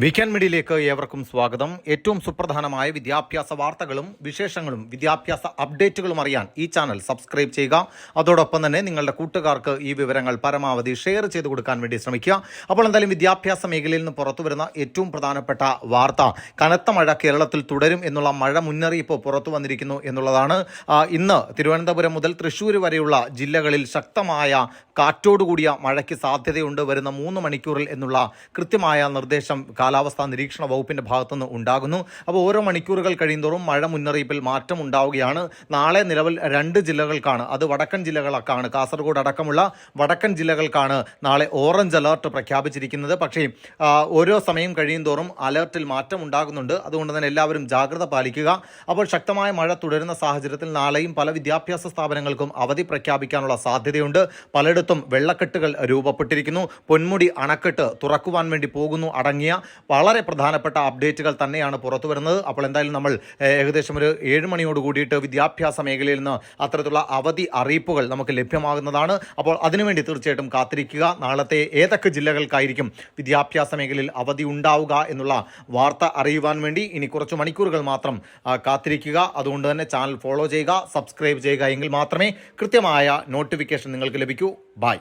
Weekend മീഡിയയിലേക്ക് ഏവർക്കും സ്വാഗതം. ഏറ്റവും സുപ്രധാനമായ വിദ്യാഭ്യാസ വാർത്തകളും വിശേഷങ്ങളും വിദ്യാഭ്യാസ അപ്ഡേറ്റുകളും അറിയാൻ ഈ ചാനൽ സബ്സ്ക്രൈബ് ചെയ്യുക. അതോടൊപ്പം തന്നെ നിങ്ങളുടെ കൂട്ടുകാർക്ക് ഈ വിവരങ്ങൾ പരമാവധി ഷെയർ ചെയ്ത് കൊടുക്കാൻ വേണ്ടി ശ്രമിക്കുക. അപ്പോൾ എന്തായാലും വിദ്യാഭ്യാസ മേഖലയിൽ നിന്ന് പുറത്തു വരുന്ന ഏറ്റവും പ്രധാനപ്പെട്ട വാർത്ത കനത്ത മഴ കേരളത്തിൽ തുടരും എന്നുള്ള മഴ മുന്നറിയിപ്പ് പുറത്തു വന്നിരിക്കുന്നു എന്നുള്ളതാണ്. ഇന്ന് തിരുവനന്തപുരം മുതൽ തൃശ്ശൂർ വരെയുള്ള ജില്ലകളിൽ ശക്തമായ കാറ്റോടുകൂടിയ മഴയ്ക്ക് സാധ്യതയുണ്ട് വരുന്ന മൂന്ന് മണിക്കൂറിൽ എന്നുള്ള കൃത്യമായ നിർദ്ദേശം കാലാവസ്ഥാ നിരീക്ഷണ വകുപ്പിന്റെ ഭാഗത്തുനിന്ന് ഉണ്ടാകുന്നു. അപ്പോൾ ഓരോ മണിക്കൂറുകൾ കഴിയുന്തോറും മഴ മുന്നറിയിപ്പിൽ മാറ്റം ഉണ്ടാവുകയാണ്. നാളെ നിലവിൽ രണ്ട് ജില്ലകൾക്കാണ്. അത് വടക്കൻ ജില്ലകളൊക്കെയാണ് കാസർഗോഡ് അടക്കമുള്ള വടക്കൻ ജില്ലകൾക്കാണ് നാളെ ഓറഞ്ച് അലർട്ട് പ്രഖ്യാപിച്ചിരിക്കുന്നത്. പക്ഷേ ഓരോ സമയം കഴിയുന്തോറും അലർട്ടിൽ മാറ്റം ഉണ്ടാകുന്നുണ്ട്. അതുകൊണ്ട് തന്നെ എല്ലാവരും ജാഗ്രത പാലിക്കുക. അപ്പോൾ ശക്തമായ മഴ തുടരുന്ന സാഹചര്യത്തിൽ നാളെയും പല വിദ്യാഭ്യാസ സ്ഥാപനങ്ങൾക്കും അവധി പ്രഖ്യാപിക്കാനുള്ള സാധ്യതയുണ്ട്. പലയിടത്തും വെള്ളക്കെട്ടുകൾ രൂപപ്പെട്ടിരിക്കുന്നു. പൊന്മുടി അണക്കെട്ട് തുറക്കുവാൻ വേണ്ടി പോകുന്നു. അടങ്ങിയ വളരെ പ്രധാനപ്പെട്ട അപ്ഡേറ്റുകൾ തന്നെയാണ് പുറത്തു വരുന്നത്. അപ്പോൾ എന്തായാലും നമ്മൾ ഏകദേശം ഒരു ഏഴ് മണിയോട് കൂടിയിട്ട് വിദ്യാഭ്യാസ മേഖലയിൽ നിന്ന് അത്തരത്തിലുള്ള അവധി അറിയിപ്പുകൾ നമുക്ക് ലഭ്യമാകുന്നതാണ്. അപ്പോൾ അതിനുവേണ്ടി തീർച്ചയായിട്ടും കാത്തിരിക്കുക. നാളത്തെ ഏതൊക്കെ ജില്ലകൾക്കായിരിക്കും വിദ്യാഭ്യാസ മേഖലയിൽ അവധി ഉണ്ടാവുക എന്നുള്ള വാർത്ത അറിയുവാൻ വേണ്ടി ഇനി കുറച്ച് മണിക്കൂറുകൾ മാത്രം കാത്തിരിക്കുക. അതുകൊണ്ട് തന്നെ ചാനൽ ഫോളോ ചെയ്യുക സബ്സ്ക്രൈബ് ചെയ്യുക എങ്കിൽ മാത്രമേ കൃത്യമായ നോട്ടിഫിക്കേഷൻ നിങ്ങൾക്ക് ലഭിക്കൂ. ബൈ.